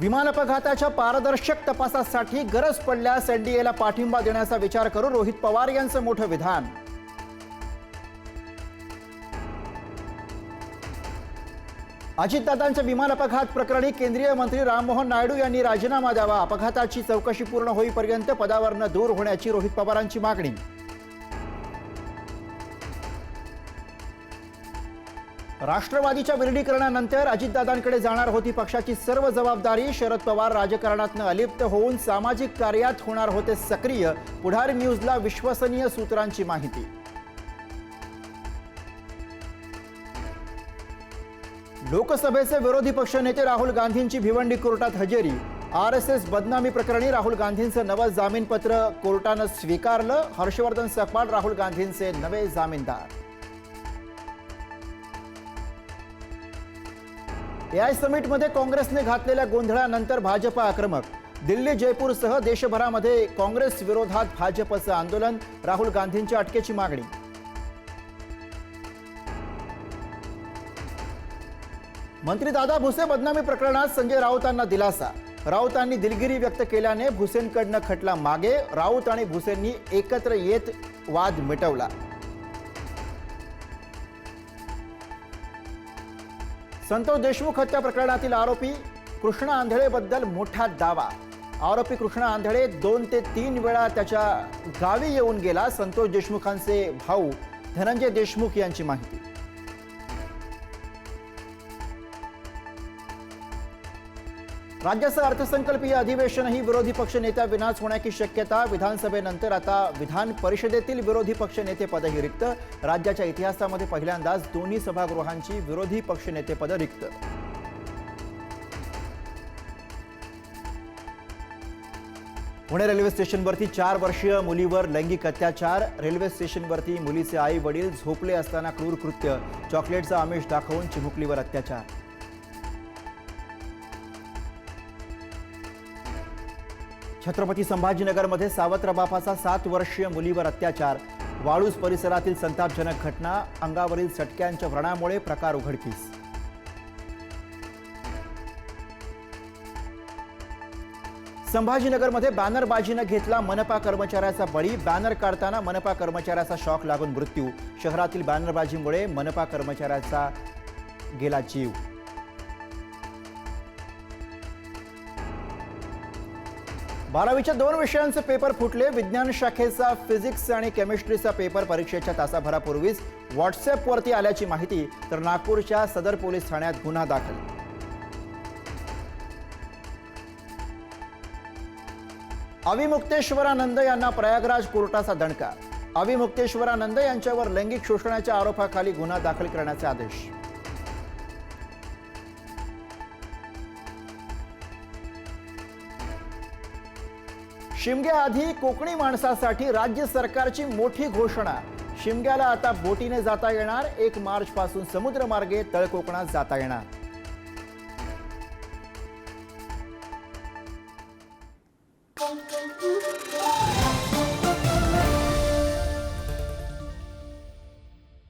विमान अपघाताच्या पारदर्शक तपासासाठी गरज पडल्यास एनडीएला पाठिंबा देण्याचा विचार करू रोहित पवार यांचं मोठं विधान. अजितदादांच्या विमान अपघात प्रकरणी केंद्रीय मंत्री राममोहन नायडू यांनी राजीनामा द्यावा. अपघाताची चौकशी पूर्ण होईपर्यंत पदावरनं दूर होण्याची रोहित पवारांची मागणी. राष्ट्रवादीच्या विलिनीकरणानंतर अजितदादांकडे जाणार होती पक्षाची सर्व जबाबदारी. शरद पवार राजकारणातनं अलिप्त होऊन सामाजिक कार्यात होणार होते सक्रिय. पुढार न्यूजला विश्वसनीय सूत्रांची माहिती. लोकसभेचे विरोधी पक्षनेते राहुल गांधींची भिवंडी कोर्टात हजेरी. आर एस एस बदनामी प्रकरणी राहुल गांधींचं नवं जामीनपत्र कोर्टानं स्वीकारलं. हर्षवर्धन सकपाळ राहुल गांधींचे नवे जामीनदार. एआय समिटमध्ये काँग्रेसने घातलेल्या गोंधळानंतर भाजप आक्रमक. दिल्ली जयपूरसह देशभरामध्ये काँग्रेस विरोधात भाजपचं आंदोलन राहुल गांधींच्या अटकेची मागणी. मंत्री दादा भुसे बदनामी प्रकरणात संजय राऊतांना दिलासा. राऊतांनी दिलगिरी व्यक्त केल्याने भुसेंकडनं खटला मागे राऊत आणि भुसेंनी एकत्र येत वाद मिटवला. संतोष देशमुख हत्या प्रकरणातील आरोपी कृष्णा आंधळेबद्दल मोठा दावा. आरोपी कृष्णा आंधळे दोन ते तीन वेळा त्याच्या गावी येऊन गेला. संतोष देशमुखांचे भाऊ धनंजय देशमुख यांची माहिती. राज्याचं अर्थसंकल्पीय अधिवेशनही विरोधी पक्ष नेत्याविनाच होण्याची शक्यता. विधानसभेनंतर आता विधान परिषदेतील विरोधी पक्ष नेतेपदही रिक्त. राज्याच्या इतिहासामध्ये पहिल्यांदाच दोन्ही सभागृहांची विरोधी पक्ष नेतेपदं रिक्त. पुणे रेल्वे स्टेशनवरती चार वर्षीय मुलीवर लैंगिक अत्याचार. रेल्वे स्टेशनवरती मुलीचे आई वडील झोपले असताना क्रूर कृत्य. चॉकलेटचा आमिष दाखवून चिमुकलीवर अत्याचार. छत्रपती संभाजीनगरमध्ये सावत्र बापाचा सात वर्षीय मुलीवर अत्याचार. वाळूज परिसरातील संतापजनक घटना अंगावरील सटक्यांच्या व्रणामुळे प्रकार उघडकीस. संभाजीनगरमध्ये बॅनरबाजीनं घेतला मनपा कर्मचाऱ्याचा बळी. बॅनर काढताना मनपा कर्मचाऱ्याचा शॉक लागून मृत्यू. शहरातील बॅनरबाजीमुळे मनपा कर्मचाऱ्याचा गेला जीव. बारावीच्या दोन विषयांचे पेपर फुटले. विज्ञान शाखेचा फिजिक्स आणि केमिस्ट्रीचा पेपर परीक्षेच्या तासाभरापूर्वीच व्हॉट्सअपवरती आल्याची माहिती तर नागपूरच्या सदर पोलीस ठाण्यात गुन्हा दाखल. अविमुक्तेश्वरानंद यांना प्रयागराज कोर्टाचा दणका. अविमुक्तेश्वरानंद यांच्यावर लैंगिक शोषणाच्या आरोपाखाली गुन्हा दाखल करण्याचे आदेश. शिमग्याआधी कोकणी माणसासाठी राज्य सरकारची मोठी घोषणा. शिमग्याला आता बोटीने जाता येणार. एक मार्च पासून समुद्रमार्गे तळकोकणात जाता येणार.